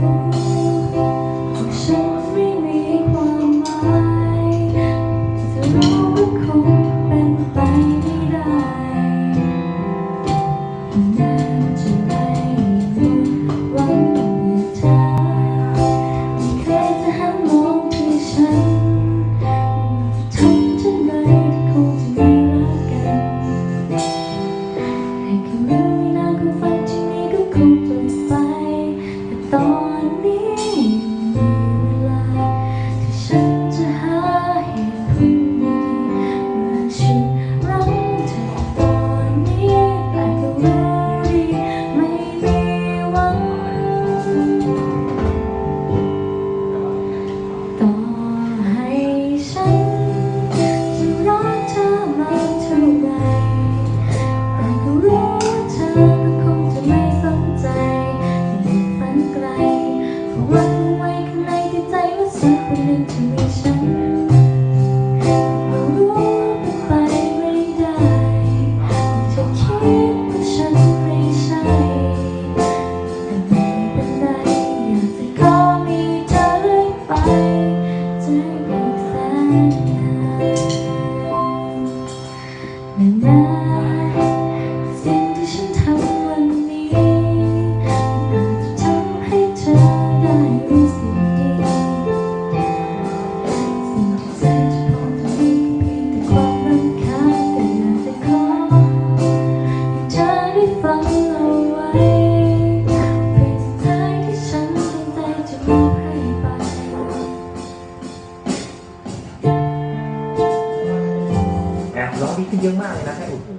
through ดีขึ้นเยอะมากเลยนะแค่อุดหู